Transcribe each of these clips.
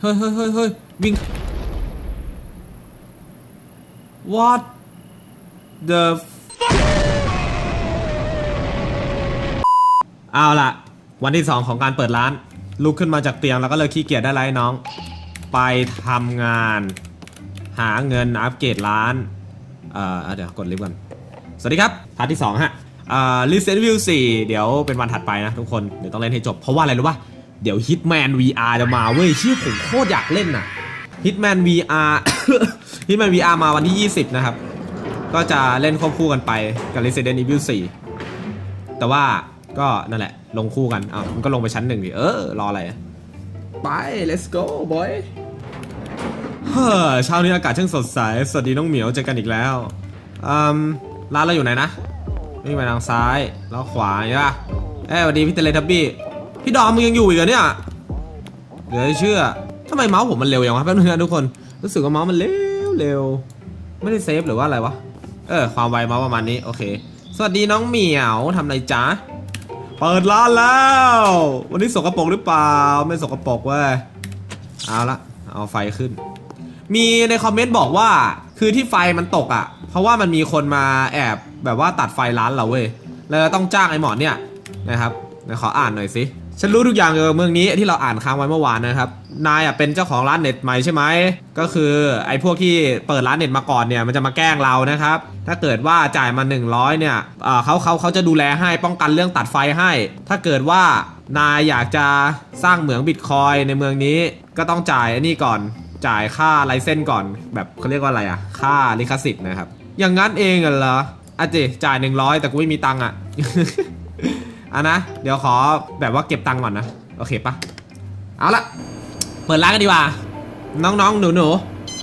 เฮ้ยเฮ้ยเฮ้ยเฮ้ยวิ่ง what the เอาล่ะ วันที่สองของการเปิดร้าน ลุกขึ้นมาจากเตียงแล้วก็เลยขี้เกียจได้ไรน้อง ไปทำงาน หาเงินอัปเกรดร้าน เอ่อ เดี๋ยวกดลิฟต์ก่อน สวัสดีครับ พาร์ทที่ 2 ฮะอ่า Resident Evil 4 เดี๋ยวเป็นวันถัดไปนะทุกคน เดี๋ยวต้องเล่นให้จบ เพราะว่าอะไรรู้ป่ะ เดี๋ยว Hitman VR จะมาเว้ยชื่อผมโคตรอยากเล่นน่ะ Hitman VR Hitman VR มาวันที่ 20 นะครับ ก็จะเล่นควบคู่กันไปกับ Resident Evil 4 แต่ว่าก็นั่นแหละ ลงคู่กันอ้าวมันก็ลงไปชั้นหนึ่งดิเออ รออะไร ไป let's go boy เฮ้อเช้านี้อากาศช่างสดใส สวัสดีน้องเหมียวเจอกันอีกแล้วอืมร้านเราอยู่ไหนนะวิ่ไปทางซ้ายแล้วขวาใช่ปะเอ้ยสวัสดีพี่เตเลทับบี้ พี่ดอมมึงยังอยู่อีกเหรอเนี่ยเหลือเชื่อทำไมเมาส์ผมมันเร็วอย่างวะแป๊บนึงนะทุกคนรู้สึกว่าเมาส์มันเร็วเร็วไม่ได้เซฟหรือว่าอะไรวะเออความไวเมาส์ประมาณนี้โอเค สวัสดีน้องเหมียวทำอะไรจ๊ะเปิดร้านแล้ว วันนี้สกปรกหรือเปล่า ไม่สกปรกเว้ยเอาละเอาไฟขึ้น มีในคอมเมนต์บอกว่าคือที่ไฟมันตกอะ เพราะว่ามันมีคนมาแอบแบบว่าตัดไฟร้านเราเว้ยเลยต้องจ้างไอ้หมอเนี่ยนะครับขออ่านหน่อยสิ ฉันรู้ทุกอย่างเกี่ยวกับเมืองนี้ที่เราอ่านค้างไว้เมื่อวานนะครับ นายอะเป็นเจ้าของร้านเน็ตใหม่ใช่ไหม ก็คือไอ้พวกที่เปิดร้านเน็ตมาก่อนเนี่ยมันจะมาแกล้งเรานะครับ ถ้าเกิดว่าจ่ายมา 100 เนี่ยเอ่อเขาเขาเขาจะดูแลให้ป้องกันเรื่องตัดไฟให้ ถ้าเกิดว่านายอยากจะสร้างเหมืองบิตคอยในเมืองนี้ก็ต้องจ่ายอ้นี่ก่อน จ่ายค่าไลเซนก่อน แบบเขาเรียกว่าอะไรอะค่าลิขสิทธิ์นะครับ อย่างนั้นเองเหรออาเจจ่าย 100 แต่กูไม่มีตังค์อะ อะนะ เดี๋ยวขอแบบว่าเก็บตังค์ก่อนนะ โอเคปะเอาละเปิดร้านกันดีกว่า น้องๆ หนู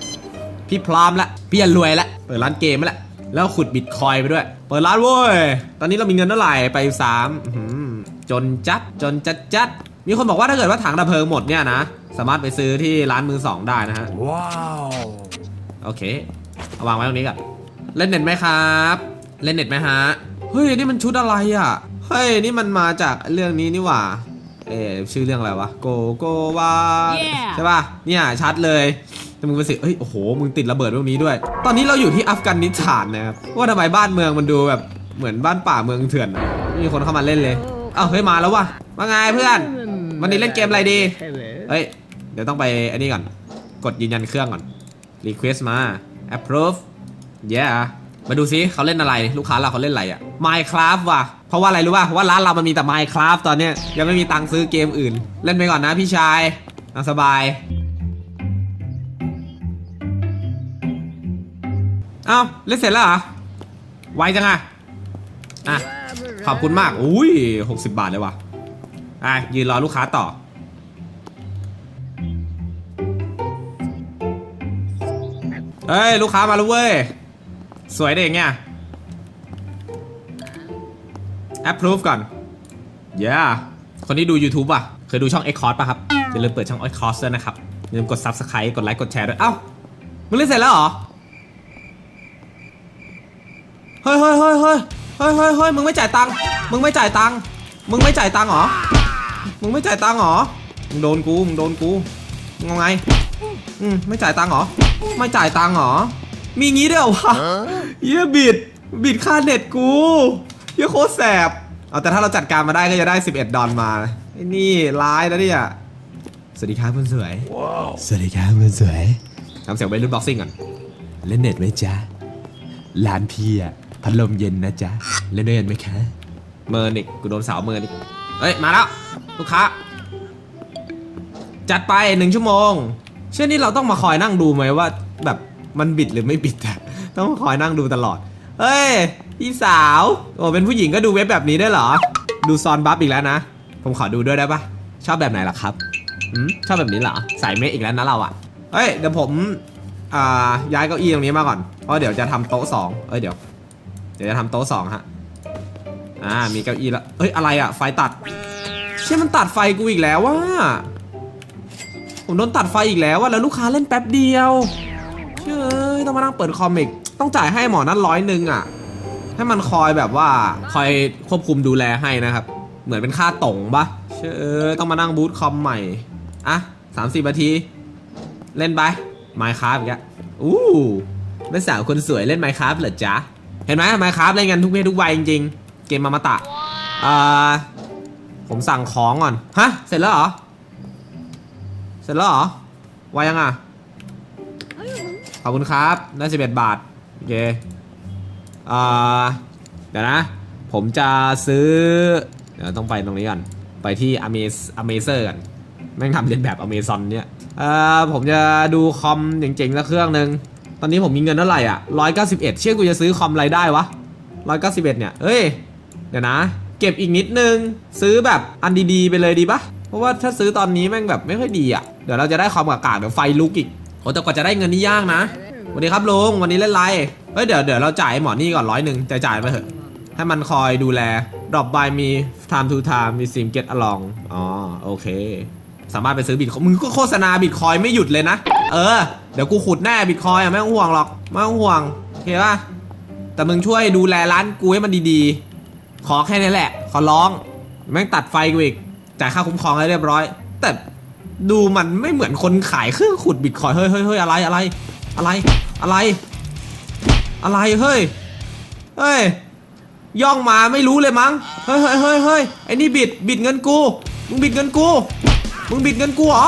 ๆ พี่พร้อมละ พี่จะรวยละ เปิดร้านเกมละ แล้วขุดบิตคอยไปด้วย เปิดร้านเว้ย ตอนนี้เรามีเงินเท่าไหร่ ไปสามอื้อหือจนจัด จนจัดจัด มีคนบอกว่าถ้าเกิดว่าถังดับเพลิงหมดเนี่ยนะ สามารถไปซื้อที่ร้านมือสองได้นะฮะ Wow. โอเค เอาวางไว้ตรงนี้ก่อน เล่นเน็ตไหมครับ เล่นเน็ตไหมฮะ เฮ้ย นี่มันชุดอะไรอะเฮ้ย นี่มันมาจากเรื่องนี้นี่หว่า เอ๊ะชื่อเรื่องอะไรวะ โกโกวา Yeah ใช่ป่ะ เนี่ย ชัดเลยแต่มึงไปสิเฮ้ย โอ้โห มึงติดระเบิดพวกนี้ด้วย ตอนนี้เราอยู่ที่อัฟกันนิสถานนะครับ ว่าทำไมบ้านเมืองมันดูแบบเหมือนบ้านป่าเมืองเถื่อนอะไม่มีคนเข้ามาเล่นเลย เอ้าเฮ้ย มาแล้ววะว่าไงเพื่อน วันนี้เล่นเกมอะไรดี เฮ้ย เดี๋ยวต้องไปอันนี้ก่อน กดยืนยันเครื่องก่อน Request มา Approve yeah มาดูซิเขาเล่นอะไรลูกค้าเราเขาเล่นอะไรอะ Minecraft ว่ะ เพราะว่าอะไรรู้ป่ะเพราะว่าร้านเรามันมีแต่ Minecraft ตอนเนี้ยยังไม่มีตังค์ซื้อเกมอื่น เล่นไปก่อนนะพี่ชายเอาสบายเอ้าเล่นเสร็จแล้วเหรอไวจังอะอะขอบคุณมากอุ้ย60 บาทเลยว่ะอะยืนรอลูกค้าต่อเฮ้ยลูกค้ามาแล้วเว้ย สวยเด้งเนี่ย approve ก่อน yeah คนที่ดู YouTube อะ เคยดูช่อง x c o s ป่ะครับอย่าลืมเปิดช่อง x c o s ด้วยนะครับอย่าลืมกด subscribe กดไลค์ กดแชร์ด้วย เอ้า มึงเล่นเสร็จแล้วเหรอ เฮ้ยเฮ้ยเฮ้ยเฮ้ยเฮ้ยเฮ้ยเฮ้ยมึงไม่จ่ายตังค์ มึงไม่จ่ายตังค์ มึงไม่จ่ายตังค์เหรอ มึงไม่จ่ายตังค์เหรอ มึงโดนกู มึงโดนกูมึงไง อืม ไม่จ่ายตังค์เหรอ ไม่จ่ายตังค์เหรอ มีงี้ด้วยเหรอวะเยี่ยบิด บิดค่าเน็ตกูเยี่ยโคตรแสบ เอาแต่ถ้าเราจัดการมาได้ก็จะได้ 11 ดอลมาไอ้นี่ร้ายนะเนี่ย สวัสดีครับคุณสวย Wow. สวัสดีครับคุณสวยทำเสียงไปรุ่นบ็อกซิ่งก่อน เล่นเน็ตไหมจ๊ะ ร้านพี่อะพัดลมเย็นนะจ๊ะ เล่นด้วยกันไหมคะ เมิร์นิกกูโดนสาวเมิร์นิกเฮ้ย มาแล้ว ลูกค้า จัดไปหนึ่งชั่วโมง เช่นนี้เราต้องมาคอยนั่งดูไหมว่าแบบ มันบิดหรือไม่บิดอะต้องคอยนั่งดูตลอด เฮ้ย พี่สาว โอ้เป็นผู้หญิงก็ดูเว็บแบบนี้ได้เหรอ ดูซอนบัฟอีกแล้วนะ ผมขอดูด้วยได้ปะชอบแบบไหนล่ะครับอืมชอบแบบนี้เหรอ สายเมฆอีกแล้วนะเราอะเฮ้ย เดี๋ยวผมอ่าย้ายเก้าอี้ตรงนี้มาก่อน เพราะเดี๋ยวจะทำโต๊ะสองเอ้ยเดี๋ยว เดี๋ยวจะทำโต๊ะสองฮะ อ่า มีเก้าอี้แล้วเอ้ย อะไรอะไฟตัด เชื่อมันตัดไฟกูอีกแล้วว่าผมโดนตัดไฟอีกแล้วว่าแล้วลูกค้าเล่นแป๊บเดียว่ต้องมานั่งเปิดคอมิกต้องจ่ายให้หมอนั่นร้อยหนึ่งอะ ให้มันคอยแบบว่าคอยควบคุมดูแลให้นะครับ เหมือนเป็นค่าตงปะเชื่อต้องมานั่งบูทคอมใหม่อะสามสิบนาที เล่นไปไมค์ครับอีกแล้วอู้แม่สาวคนสวยเล่นไมค์ครับเหรอจ๊ะ เห็นไหมไมค์ครับเล่นกันทุกเพศทุกวัยจริงๆ เกมมามาตะอ่าผมสั่งของก่อน ฮะ เสร็จแล้วเหรอ เสร็จแล้วเหรอวายังอะ ขอบคุณครับได้11บาท โอเคอ่าเดี๋ยวนะ ผมจะซื้อ เดี๋ยวต้องไปตรงนี้ก่อน ไปที่ Amaze Amazer กันแม่งทำเรียนแบบ Amazon เนี่ยเอ่อผมจะดูคอมเจ๋งๆสักเครื่องหนึ่งตอนนี้ผมมีเงินเท่าไหร่อะ191เชื่อกูจะซื้อคอมอะไรได้วะ191เนี่ยเอ้ย เดี๋ยวนะ เก็บอีกนิดนึง ซื้อแบบอันดีๆ ไปเลยดีปะเพราะว่าถ้าซื้อตอนนี้แม่งแบบไม่ค่อยดีอะ เดี๋ยวเราจะได้คอมกากาเดี๋ยวไฟลุกอีก โอ้แต่กว่าจะได้เงินนี่ยากนะสวัสดีครับลุงวันนี้เล่นไรเฮ้ยเดี๋ยวเดี๋ยวเราจ่ายไอ้หมอนี่ก่อนร้อยหนึ่งจ่ายจ่ายไปเถอะให้มันคอยดูแล drop by มี time to time มี sim get along อ๋อโอเค สามารถไปซื้อบิตคอยมึงก็โฆษณาบิตคอยไม่หยุดเลยนะ เออ เดี๋ยวกูขุดแน่บิตคอยอะไม่ต้องห่วงหรอกไม่ต้องห่วงโอเคป่ะแต่มึงช่วยดูแลร้านกูให้มันดีๆ ขอแค่นี้แหละ ขอร้อง แม่งตัดไฟกูอีกจ่ายค่าคุ้มครองให้เรียบร้อย แต่ ดูมันไม่เหมือนคนขายเครื่องขุดบิตคอยเฮ้ยเฮ้ยเฮ้ยอะไรอะไร อะไรอะไร อะไรเฮ้ยเฮ้ยย่องมาไม่รู้เลยมั้งเฮ้ยเฮ้ยเฮ้ยเฮ้ยไอ้นี่บิดบิดเงินกูมึงบิดเงินกูมึงบิดเงินกูเหรอ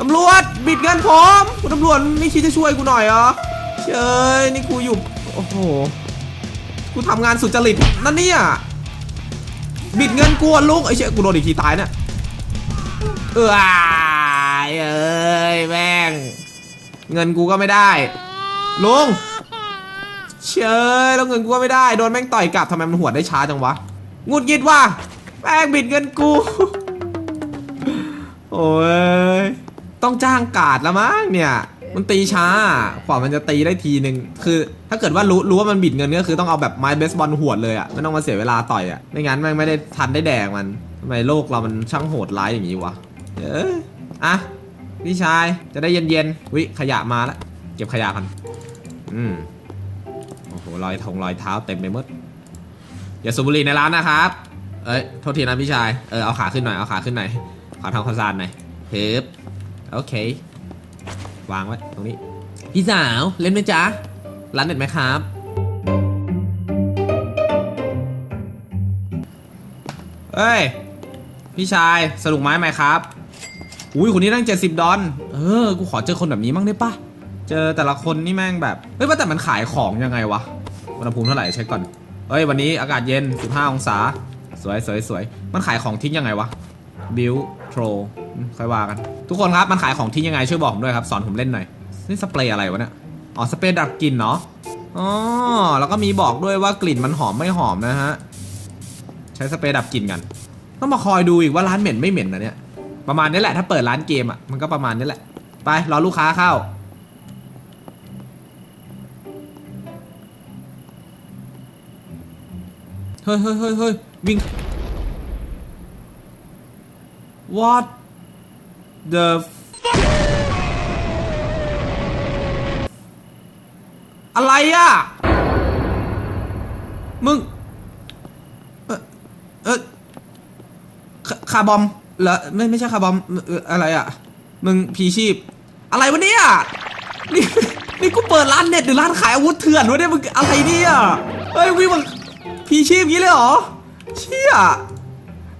ตำรวจบิดเงินผมคุณตำรวจไม่คิดจะช่วยกูหน่อยเหรอเชยนี่กูอยู่โอ้โหกูทำงานสุจริตนั่นเนี่ยบิดเงินกูลุงไอ้เชี่ยกูโดนอีกทีตายเนี่ย เออเอ้ยแม่ง เงินกูก็ไม่ได้ ลุง เชยแล้วเงินกูก็ไม่ได้ โดนแม่งต่อยกลับทำไมมันหวดได้ช้าจังวะงุดหงิดว่ะแม่งบิดเงินกู โอ้ย ต้องจ้างกาดแล้วมั้งเนี่ย มันตีช้ากว่ามันจะตีได้ทีหนึ่งคือ ถ้าเกิดว่ารู้รู้ว่ามันบิดเงินก็คือต้องเอาแบบไม้เบสบอลหวดเลยอะไม่ต้องมาเสียเวลาต่อยอะไม่งั้นแม่งไม่ได้ทันได้แดกมันทำไมโลกเรามันช่างโหดร้ายอย่างนี้วะ เอ้ยอะพี่ชายจะได้เย็นๆวิขยะมาแล้วเก็บขยะกันอืมโอ้โหรอยทงรอยเท้าเต็มไปหมดอย่าสูบบุหรี่ในร้านนะครับ เอ้ยโทษทีนะพี่ชายเออเอาขาขึ้นหน่อยเอาขาขึ้นหน่อยขอทำความสะอาดหน่อยเฮึบโอเควางไว้ตรงนี้ พี่สาวเล่นไหมจ๊ะร้านเด็ดไหมครับเอ้ย พี่ชายสนุกไหมไหมครับ อุ้ยคนนี้ตั้ง70 ดอนเออ กูขอเจอคนแบบนี้บ้างได้ปะเจอแต่ละคนนี่แม่งแบบ เฮ้ยว่าแต่มันขายของยังไงวะ อุณหภูมิเท่าไหร่เช็คก่อน เฮ้ยวันนี้อากาศเย็น 15 องศา สวยสวยสวยมันขายของทิ้งยังไงวะ บิวโทรค่อยว่ากัน ทุกคนครับ มันขายของทิ้งยังไงช่วยบอกผมด้วยครับ สอนผมเล่นหน่อย นี่สเปรย์อะไรวะเนี่ย อ๋อสเปรย์ดับกลิ่นเนาะ อ๋อ แล้วก็มีบอกด้วยว่ากลิ่นมันหอมไม่หอมนะฮะ ใช้สเปรย์ดับกลิ่นกัน ต้องมาคอยดูอีกว่าร้านเหม็นไม่เหม็นนะเนี่ย ประมาณนี้แหละถ้าเปิดร้านเกมอะมันก็ประมาณนี้แหละ ไปรอลูกค้าเข้า เฮ้ยเฮ้ยเฮ้ยเฮ้ยวิ่ง what the อะไรอะ มึง เออเออคาคาร์บอม เหรอไม่ไม่ใช่คาร์บอมอะไรอะ มึงพีชีพ อะไรวะเนี่ย นี่นี่กูเปิดร้านเน็ตหรือร้านขายอาวุธเถื่อนวะเนี่ยมึงอะไรเนี่ยเฮ้ยวิ่งพีชีพงี้เลยเหรอ เชี่ย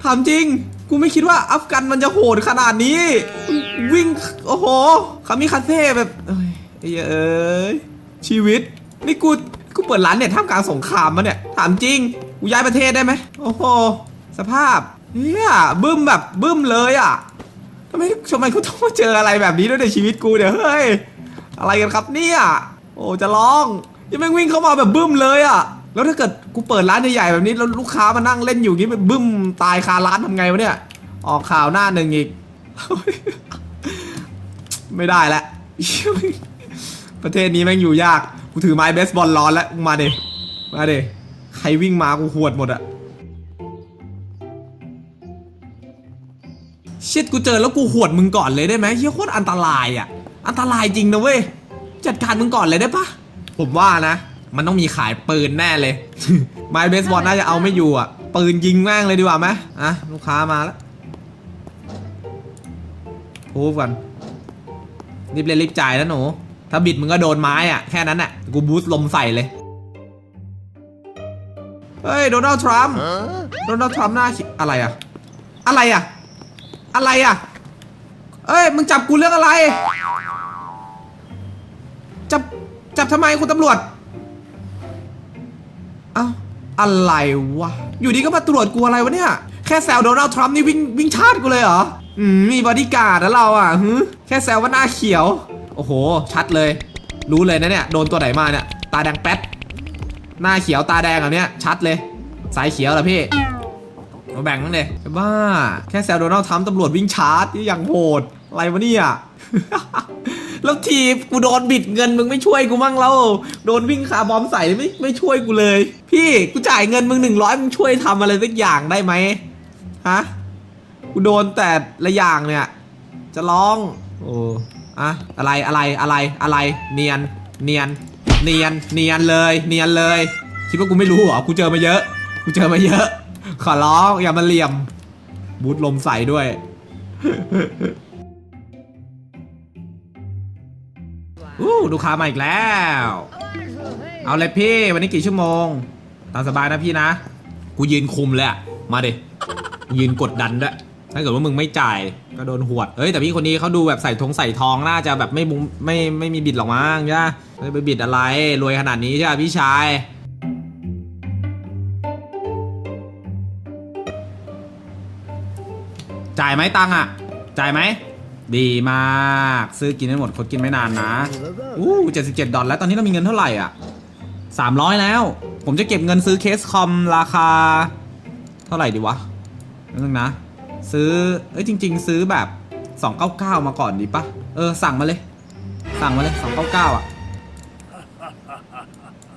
ถามจริง กูไม่คิดว่าอัฟกันมันจะโหดขนาดนี้ วิ่ง โอ้โหคามิคาเซ่แบบเอ้ยไอ้เหี้ยเอ้ยชีวิต นี่กูกูเปิดร้านเน็ตท่ามกลางสงครามมาเนี่ย ถามจริง กูย้ายประเทศได้ไหม โอ้โห สภาพ เนี่ยบึ้มแบบบึ้มเลยอะทำไมทำไมกูต้องมาเจออะไรแบบนี้ด้วยในชีวิตกูเนี่ยเฮ้ยอะไรกันครับเนี่ยโอ้จะร้องยังแม่วิ่งเข้ามาแบบบึ้มเลยอะแล้วถ้าเกิดกูเปิดร้านใหญ่ๆแบบนี้แล้วลูกค้ามานั่งเล่นอยู่งนี้แบบบึ้มตายคาร้านทำไงวะเนี่ยออกข่าวหน้าหนึ่งอีก ไม่ได้แล้วประเทศนี้แม่งอยู่ยาก กูถือไม้เบสบอลร้อนแล้วมึงมาเดมาเดใครวิ่งมากูหวดหมดอะ เชิดกูเจอแล้วกูหวดมึงก่อนเลยได้ไหมเฮียโคตรอันตรายอะอันตรายจริงนะเว้ย จัดการมึงก่อนเลยได้ปะผมว่านะ มันต้องมีขายปืนแน่เลยไม้เบสบอลน่าจะเอาไม่อยู่อะปืนยิงแม่งเลยดีกว่าไหมอะลูกค้ามาแล้วพูดกันรีบเล่นรีบจ่ายนะหนู ถ้าบิดมึงก็โดนไม้อะแค่นั้นอะกูบูสต์ลมใส่เลย เฮ้ย โดนัลด์ทรัมป์ โดนัลด์ทรัมป์หน้าขิอะไรอะอะไรอะ อะไรอะ เอ้ย มึงจับกูเรื่องอะไร จับ จับทำไมคุณตำรวจ เอ้า อะไรวะ อยู่ดีก็มาตรวจกูอะไรวะเนี่ย แค่แซวโดนัลด์ทรัมป์นี่วิ่งวิ่งชาติกูเลยเหรอ อืม มีบอดี้การ์ดแล้วเราอะฮึแค่แซวว่าหน้าเขียว โอ้โห ชัดเลย รู้เลยนะเนี่ย โดนตัวไหนมาเนี่ย ตาแดงแป๊ด หน้าเขียวตาแดงแบบเนี้ย ชัดเลย สายเขียวเหรอพี่ มาแบ่งมั้งเดบ้า แค่แซวโดนัลด์ทรัมป์ตำรวจวิ่งชาร์จนี่อย่างโหด อะไรวะเนี่ย แล้วทีบกูโดนบิดเงินมึงไม่ช่วยกูมั่งแล้ว โดนวิ่งคาร์บอมใส่ไม่ไม่ช่วยกูเลย พี่กูจ่ายเงินมึงหนึ่งร้อยมึงช่วยทำอะไรสักอย่างได้ไหมฮะ กูโดนแต่ละอย่างเนี่ย จะร้อง โอ้อะอะไรอะไรอะไรอะไร เนียน เนียน เนียน เนียนเลย เนียนเลย คิดว่ากูไม่รู้เหรอ กูเจอมาเยอะ กูเจอมาเยอะ ขอร้องอย่ามาเหลี่ยม บูทลมใส่ด้วย อู้ลูกค้ามาอีกแล้ว เอาเลยพี่ วันนี้กี่ชั่วโมง ตามสบายนะพี่นะ กูยืนคุมเลยอะมาดิยืนกดดันด้วยถ้าเกิดว่ามึงไม่จ่ายก็โดนหวด เอ้ยแต่พี่คนนี้เขาดูแบบใส่ทงใส่ทองน่าจะแบบไม่มุงไม่ไม่มีบิดหรอกมั้งใช่ไหมไปบิดอะไรรวยขนาดนี้ใช่ไหมพี่ชาย จ่ายไหมตังค์อะ จ่ายไหม ดีมากซื้อกินให้หมดคนกินไม่นานนะอู้เจ็ดสิบเจ็ดดอลแล้วตอนนี้เรามีเงินเท่าไหร่อะสามร้อยแล้ว ผมจะเก็บเงินซื้อเคสคอมราคา เท่าไหร่ดีวะนึงนะ ซื้อ เอ้ยจริง ๆ ซื้อแบบ299มาก่อนดีปะเออสั่งมาเลย สั่งมาเลย299อะ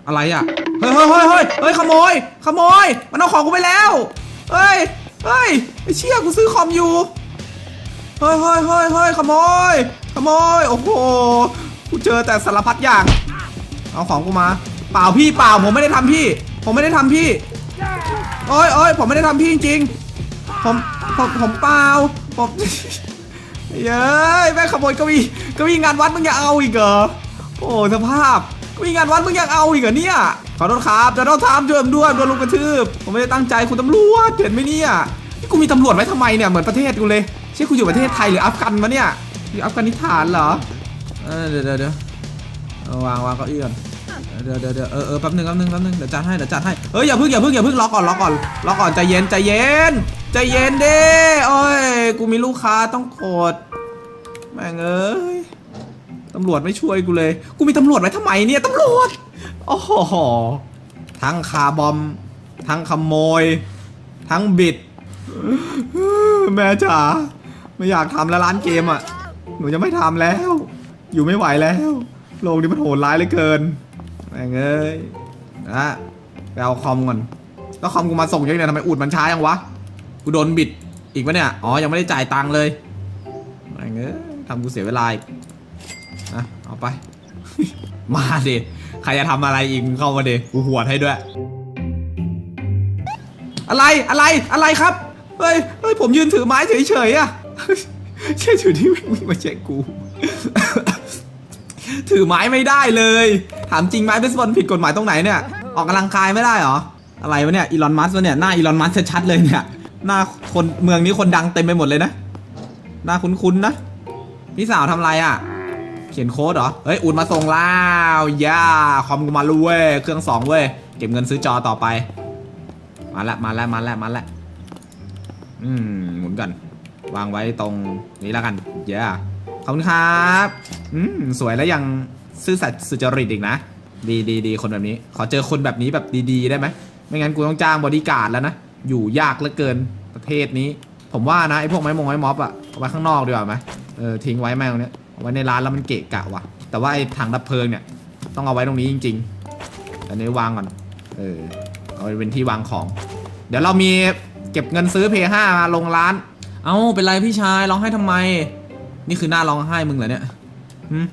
อะไรอะเฮ้ยเฮ้ยเฮ้ยเฮ้ยเฮ้ยขโมย ขโมย มันเอาของกูไปแล้ว เฮ้ย เฮ้ยไอเชี่ยกูซื้อคอมอยู่ เฮ้ยเฮ้ยเฮ้ยเฮ้ยขโมย ขโมย โอ้โห กูเจอแต่สารพัดอย่าง เอาของกูมา เปล่าพี่เปล่าผมไม่ได้ทำพี่ ผมไม่ได้ทำพี่โอ้ยโอ้ยผมไม่ได้ทำพี่จริงๆผมผมผมเปล่าผมเย้ยแม่ขโมยกบีกบีงานวัดมึงอยังเอาอีกเหรอ โอ้สภาพกบีงานวัดมึงอยังเอาอีกเหรอเนี่ย ขอโทษครับจะต้องทำช่วยผมด้วยโดนลุงกระทืบผมไม่ได้ตั้งใจคุณตำรวจเห็นไหมเนี่ยนี่กูมีตำรวจไว้ทำไมเนี่ยเหมือนประเทศกูเลยเชื่อกูอยู่ประเทศไทยหรืออัฟกันมะเนี่ยหรืออัฟกานิสถานเหรอเดี๋ยวเดี๋ยวเดี๋ยวาวางวางเก้าอี้ก่อนเดี๋ยวเดี๋ยวเดี๋ยวเออเออแป๊บหนึงแป๊บหนึงแป๊บหนึงเดี๋ยวจัดให้เดี๋ยวจัดให้เอ้ยอย่าเพิ่งอย่าเพิ่งอย่าเพิ่งรอกก่อนรอกก่อนรอกก่อนใจเย็นใจเย็นใจเย็นเดิโอ้ยกูมีลูกค้าต้องกดแม่งเอ้ยตำรวจไม่ช่วยกูเลย กูมีตำรวจไว้ทำไมเนี่ยตำรวจ โอ้โหทั้งคาร์บอม ทั้งขโมย ทั้งบิด แม่จ๋าไม่อยากทำแล้วร้านเกมอะ หนูจะไม่ทำแล้ว อยู่ไม่ไหวแล้ว โลกนี้มันโหดร้ายเหลือเกินแม่งเอ้ยนะไปเอาคอมก่อนแล้วคอมกูมาส่งยังไงทำไมอุดมันช้ายังวะ กูโดนบิดอีกปะเนี่ย อ๋อ ยังไม่ได้จ่ายตังค์เลยแม่งเอ้ยทำกูเสียเวลาอีกนะเอาไป มาดิ ใครจะทำอะไรอีกเข้ามาดิกูหวดให้ด้วย อะไรอะไรอะไรครับเฮ้ยเฮ้ยผมยืนถือไม้เฉยๆอะเชื่อถือที่ไม่มาเช็คกู ถือไม้ไม่ได้เลย ถามจริงไม้เบสบอลผิดกฎหมายตรงไหนเนี่ย ออกกำลังกายไม่ได้หรอ อะไรวะเนี่ยอีลอนมัสก์วะเนี่ยหน้าอีลอนมัสก์ชัดๆเลยเนี่ย หน้าคนเมืองนี้คนดังเต็มไปหมดเลยนะ หน้าคุ้นๆนะ พี่สาวทำไรอะ เขียนโค้ดเหรอ เฮ้ยอุ่นมาส่งแล้วย่าคอมกูมารู้เว้ย เครื่องสองเว้ย เก็บเงินซื้อจอต่อไป มาล้วมาล้วมาล้วมาล้วอืมหมุนกันวางไว้ตรงนี้แล้วกันเย้ขอบคุณครับ อืมสวยแล้วยังซื่อสัตย์สุจริตอีกนะ ดีดีดีคนแบบนี้ ขอเจอคนแบบนี้แบบดีๆได้ไหม ไม่งั้นกูต้องจ้างบอดี้การ์ดแล้วนะ อยู่ยากเหลือเกินประเทศนี้ ผมว่านะไอ้พวกไม้มงไม้ม็อบอะเอาไว้ข้างนอกดีกว่าไหมเออทิ้งไว้แม่งตรงเนี้ย เอาไว้ในร้านแล้วมันเกะกะว่ะ แต่ว่าไอ้ถังดับเพลิงเนี่ยต้องเอาไว้ตรงนี้จริงๆอันนี้วางก่อน เออ เอาไว้เป็นที่วางของ เดี๋ยวเรามีเก็บเงินซื้อเพย์ห้ามาลงร้าน เอ้า เป็นไรพี่ชายร้องไห้ทำไม นี่คือหน้าร้องไห้มึงเหรอเนี่ยหืม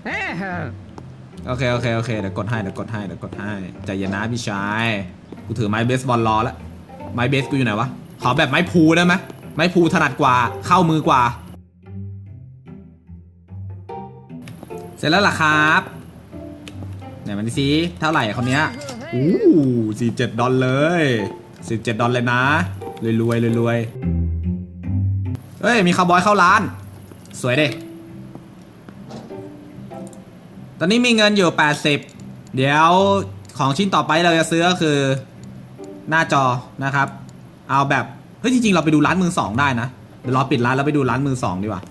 โอเค โอเค โอเค เดี๋ยวกดให้ เดี๋ยวกดให้ เดี๋ยวกดให้ ใจเย็นนะพี่ชาย กูถือไม้เบสบอลรอแล้ว ไม้เบสกูอยู่ไหนวะ ขอแบบไม้พูได้ไหมไม้พูถนัดกว่า เข้ามือกว่า เสร็จแล้วล่ะครับไหนมันดิสิเท่าไหร่คนเนี้ยอู้สี่เจ็ดดอลเลยสิบเจ็ดดอลเลยนะรวยรวยรวยรวยเฮ้ย มีคาวบอยเข้าร้าน สวยเด้ตอนนี้มีเงินอยู่ 80 เดี๋ยวของชิ้นต่อไปเราจะซื้อก็คือ หน้าจอนะครับ เอาแบบ เฮ้ย จริง ๆ เราไปดูร้านมือสองได้นะ เดี๋ยวเราปิดร้านแล้วไปดูร้านมือสองดีกว่า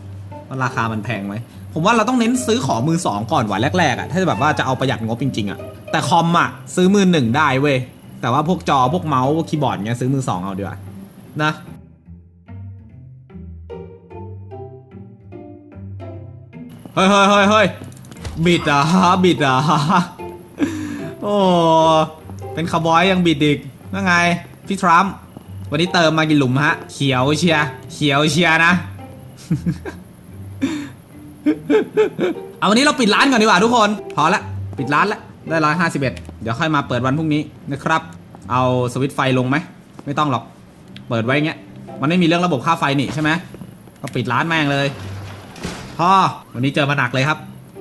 ว่าราคามันแพงไหม ผมว่าเราต้องเน้นซื้อของมือสองก่อนว่ะแรกๆอะ่ะถ้าจะแบบว่าจะเอาประหยัดงบจริงๆอะ่ะแต่คอมอะซื้อมือหนึ่งได้เว้ยแต่ว่าพวกจอพวกเมาส์พวกคีย์บอร์ดเงี้ยซื้อมือสองเอาดีกว่านะเฮ้ยเฮ้ยเฮ้ยเฮ้ยบิดอะบิดอะโอ้เป็นคาวบอยยังบิดอีกนั่นไงพี่ทรัมป์วันนี้เติมมากี่หลุมฮะ เขียวเชียเขียวเชียนะ เอาวันนี้เราปิดร้านก่อนดีกว่าทุกคน พอละ ปิดร้านละ ได้ร้อยห้าสิบเอ็ดเดี๋ยวค่อยมาเปิดวันพรุ่งนี้นะครับ เอาสวิตช์ไฟลงไหม ไม่ต้องหรอก เปิดไว้อย่างเงี้ย มันไม่มีเรื่องระบบค่าไฟนี่ใช่ไหมก็ปิดร้านแม่งเลย พ่อ วันนี้เจอมาหนักเลยครับ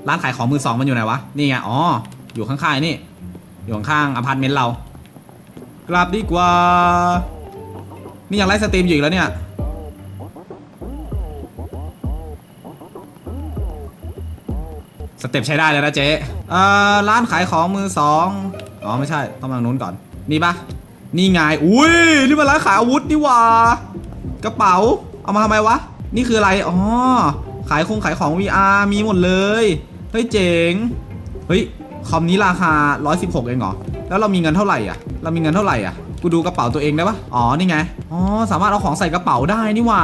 ร้านขายของมือสองมันอยู่ไหนวะ นี่ไง อ๋อ อยู่ข้างๆนี่ อยู่ข้างๆอพาร์ตเมนต์เรา กลับดีกว่า นี่ยังไลฟ์สตรีมอยู่อีกแล้วเนี่ย สเต็ปใช้ได้เลยนะเจ๊เอ่อร้านขายของมือสองอ๋อไม่ใช่ต้องมาทางนู้นก่อน นี่ปะนี่ไงอุ้ยนี่มันร้านขายอาวุธนี่หว่ากระเป๋า เอามาทำไมวะ นี่คืออะไร อ๋อ ขายคงขายของ VR มีหมดเลย เฮ้ยเจ๋ง เฮ้ย คอมนี้ราคา 116 เองเหรอ แล้วเรามีเงินเท่าไหร่อะ เรามีเงินเท่าไหร่อะ กูดูกระเป๋าตัวเองได้ปะอ๋อ นี่ไง อ๋อ สามารถเอาของใส่กระเป๋าได้นี่หว่า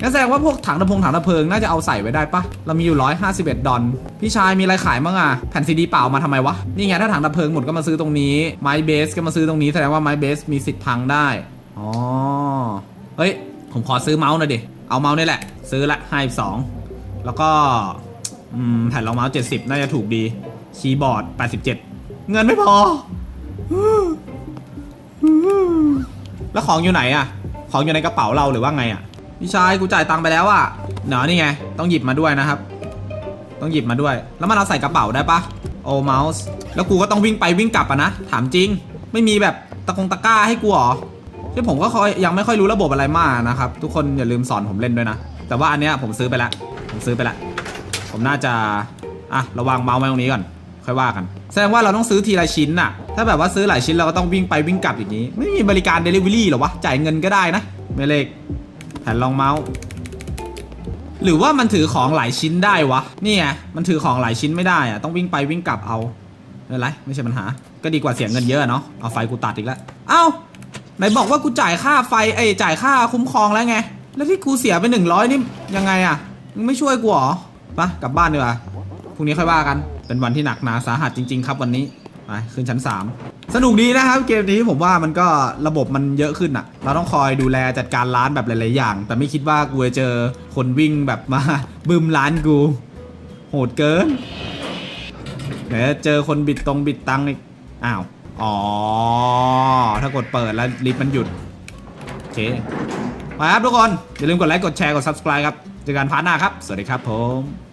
งั้นแสดงว่าพวกถังดับพงถังดับเพลิงน่าจะเอาใส่ไว้ได้ปะเรามีอยู่ 151 ดอลพี่ชายมีอะไรขายบ้างอะแผ่นซีดีเปล่ามาทำไมวะ นี่ไงถ้าถังดับเพลิงหมดก็มาซื้อตรงนี้ ไม้เบสก็มาซื้อตรงนี้แสดงว่าไม้เบสมีสิทธิ์พังได้ อ๋อ เฮ้ย ผมขอซื้อเมาส์หน่อยดิ เอาเมาส์นี่แหละ ซื้อละให้สองแล้วก็อืมแผ่นรองเมาส์70 น่าจะถูกดี คีย์บอร์ด 87 เงินไม่พอ แล้วของอยู่ไหนอะของอยู่ในกระเป๋าเราหรือว่าไงอะพี่ชายกูจ่ายตังค์ไปแล้วอะเนาะนี่ไง ต้องหยิบมาด้วยนะครับ ต้องหยิบมาด้วย แล้วมันเอาใส่กระเป๋าได้ปะโอ้เมาส์ แล้วกูก็ต้องวิ่งไปวิ่งกลับอะนะ ถามจริง ไม่มีแบบตะกงตะก้าให้กูหรอที่ผมก็คอยยังไม่ค่อยรู้ระบบอะไรมากนะครับ ทุกคนอย่าลืมสอนผมเล่นด้วยนะ แต่ว่าอันเนี้ยผมซื้อไปแล้ว ผมซื้อไปแล้ว ผมน่าจะ อะ ระวังเมาส์ไว้ตรงนี้ก่อน ค่อยว่ากัน แสดงว่าเราต้องซื้อทีละชิ้นน่ะ ถ้าแบบว่าซื้อหลายชิ้นเราก็ต้องวิ่งไปวิ่งกลับอย่างนี้ ไม่มีบริการ Delivery หรอวะ จ่ายเงินก็ได้นะไม่เลขแผ่นรองเมาส์ หรือว่ามันถือของหลายชิ้นได้วะ นี่ไง มันถือของหลายชิ้นไม่ได้อะต้องวิ่งไปวิ่งกลับเอาไม่ไร ไม่ใช่ปัญหา ก็ดีกว่าเสียเงินเยอะเนาะ เอาไฟกูตัดอีกแล้ว เอ้า ไหนบอกว่ากูจ่ายค่าไฟ เอ้จ่ายค่าคุ้มครองแล้วไง แล้วที่กูเสียไปหนึ่งร้อยนี่ยังไงอะมึงไม่ช่วยกูหรอปะกลับบ้านดีกว่า พรุ่งนี้ค่อยว่ากัน เป็นวันที่หนักหนาสาหัสจริง ๆ ครับวันนี้ ไปขึ้นชั้น 3 สนุกดีนะครับเกมนี้ผมว่ามันก็ระบบมันเยอะขึ้นอะเราต้องคอยดูแลจัดการร้านแบบหลาย ๆ อย่าง แต่ไม่คิดว่ากูจะเจอคนวิ่งแบบมาบึมร้านกู โหดเกินเดี๋ยวเจอคนบิดตรงบิดตังอีกอ้าวอ๋อ ถ้ากดเปิดแล้วลิฟต์มันหยุด โอเคไปครับทุกคน อย่าลืมกดไลค์ กดแชร์ กด subscribe ครับ เจอกันพาร์ทหน้าครับ สวัสดีครับผม